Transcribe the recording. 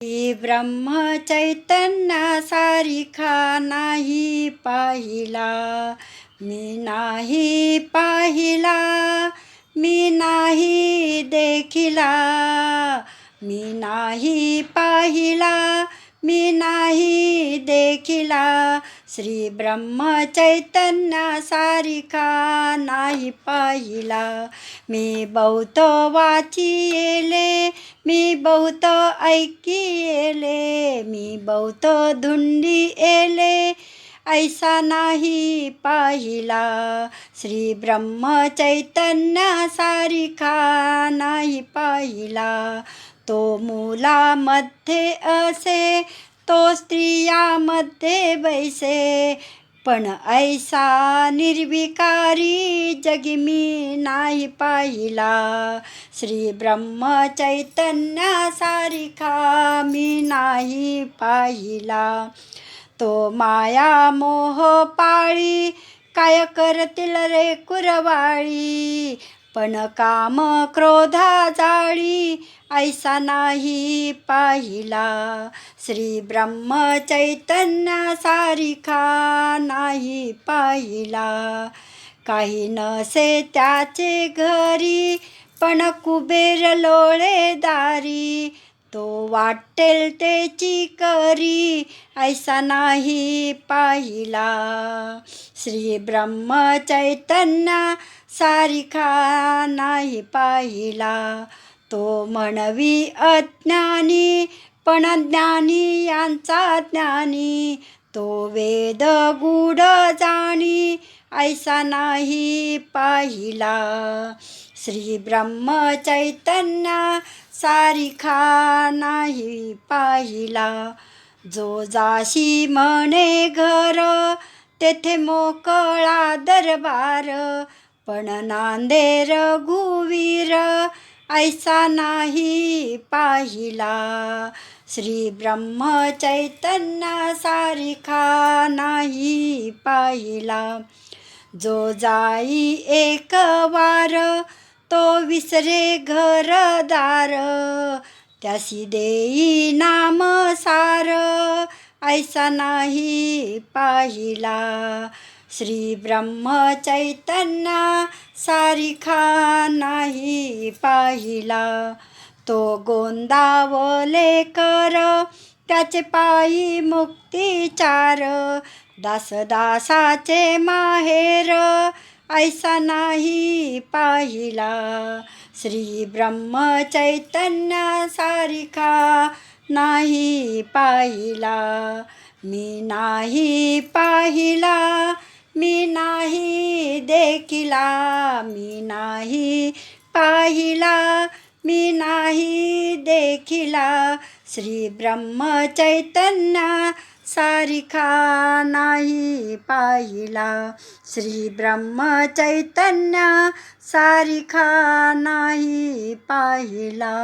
ही ब्रह्म चैतन्य सारिखा नाही पाहिला मी नाही पाहिला मी नाही देखिला मी नाही पाहिला मी नाही देखिला. श्री ब्रह्म चैतन्य सारिका नाही पाहिला. मी बहुत वाचिले मी बहुत ऐकिले मी बहुत धुंडी एले ऐसा नाही पाहिला. श्री ब्रह्म चैतन्य सारिका नाही पाहिला. तो मुलामध्ये असे तो स्त्रियामध्ये बैसे पण ऐसा निर्विकारी जगी मी नाही पाहिला. श्री ब्रह्म चैतन्य मी नाही पाहिला. तो माया मोह पाळी काय करतील रे कुरवाळी? पण काम क्रोधा जाळी ऐसा नाही पाहिला. श्री ब्रह्म चैतन्य सारिखा नाही पाहिला. काही नसे त्याचे घरी पण कुबेर लोळे दारी. तो वाटेल त्याची करी ऐसा नाही पाहिला. श्री ब्रह्म चैतन्य सारिखा नाही पाहिला. तो म्हणवी अज्ञानी पण ज्ञानी यांचा ज्ञानी. तो वेद गूढ जाणी ऐसा नाही पाहिला. श्री ब्रह्म चैतन्य सारिखा नाही पाहिला. जो जाशी म्हणे घर तेथे मोकळा दरबार पण नांदेर गुवीर ऐसा नाही पाहिला. श्री ब्रह्म चैतन्य सारिखा नाही पाहिला. जो जाई एक वार तो विसरे घरदार. त्यासी देई नाम सार ऐसा नाही पाहिला. श्री ब्रह्म चैतन्य सारिखा नाही पाहिला. तो गोंदावले कर त्याचे पायी मुक्तिचार. दासदासाचे माहेर ऐसा नाही पाहिला. श्री ब्रह्म चैतन्य सारिका नाही पाहिला. मी नाही पाहिला मी नाही देखिला. मी नाही पाहिला मी नाही देखिला. श्री ब्रह्म चैतन्य सारिखा नाही पाहिला. श्री ब्रह्म चैतन्य सारिखा नाही पाहिला.